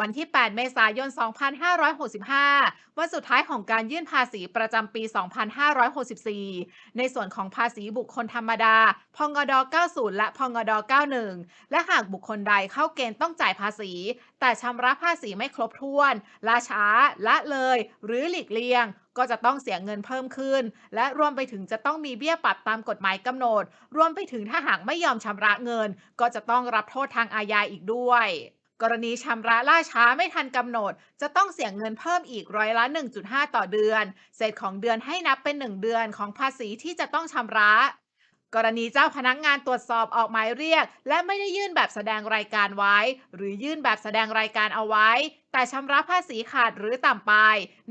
วันที่ 8 เมษายน 2565 วันสุดท้ายของการยื่นภาษีประจำปี 2564 ในส่วนของภาษีบุคคลธรรมดา พงด 90 และพงด 91 และหากบุคคลใดเข้าเกณฑ์ต้องจ่ายภาษี แต่ชำระภาษีไม่ครบถ้วน ล่าช้า ละเลย หรือหลีกเลี่ยงก็จะต้องเสียเงินเพิ่มขึ้น และรวมไปถึงจะต้องมีเบี้ยปรับตามกฎหมายกำหนด รวมไปถึงถ้าหากไม่ยอมชำระเงิน ก็จะต้องรับโทษทางอาญาอีกด้วย กรณีชำระล่าช้าไม่ทันกำหนด จะต้องเสียเงินเพิ่มอีกร้อยละ 1.5 ต่อเดือน เศษของเดือนให้นับเป็น 1 เดือนของภาษีที่จะต้องชำระ กรณีเจ้าพนักงานตรวจสอบออกหมายเรียก และไม่ได้ยื่นแบบแสดงรายการไว้ หรือยื่นแบบแสดงรายการเอาไว้ แต่ชำระภาษีขาดหรือต่ำไป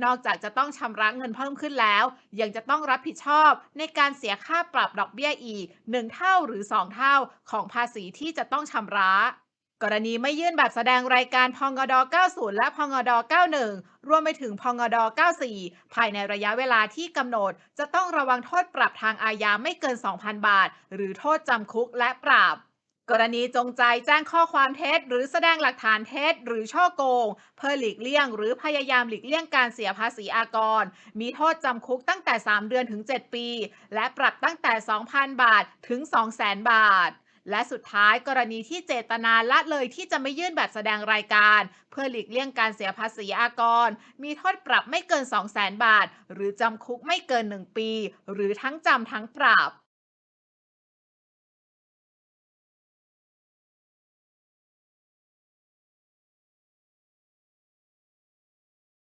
นอกจากจะต้องชำระเงินเพิ่มขึ้นแล้ว ยังจะต้องรับผิดชอบในการเสียค่าปรับดอกเบี้ยอีก 1 เท่าหรือ 2 เท่าของภาษีที่จะต้องชำระ กรณีไม่ยื่นแบบแสดงรายการพงด90 และพงด91 รวมไปถึงพงด94 ภายในระยะเวลาที่กำหนด จะต้องระวังโทษปรับทางอาญาไม่เกิน 2,000 บาท หรือโทษจำคุกและปรับกรณีจงใจแจ้งข้อความเท็จ หรือแสดงหลักฐานเท็จ หรือช่อโกง เพื่อหลีกเลี่ยง หรือพยายามหลีกเลี่ยงการเสียภาษีอากร มีโทษจำคุกตั้งแต่ 3 เดือนถึง 7 ปี และปรับตั้งแต่ 2,000 บาทถึง 200,000 บาท และสุดท้ายกรณีที่เจตนาละเลยที่จะไม่ยื่นแบบแสดงรายการ เพื่อหลีกเลี่ยงการเสียภาษีอากร มีโทษปรับไม่เกิน 200,000 บาท หรือจำคุกไม่เกิน 1 ปี หรือทั้งจำทั้งปรับ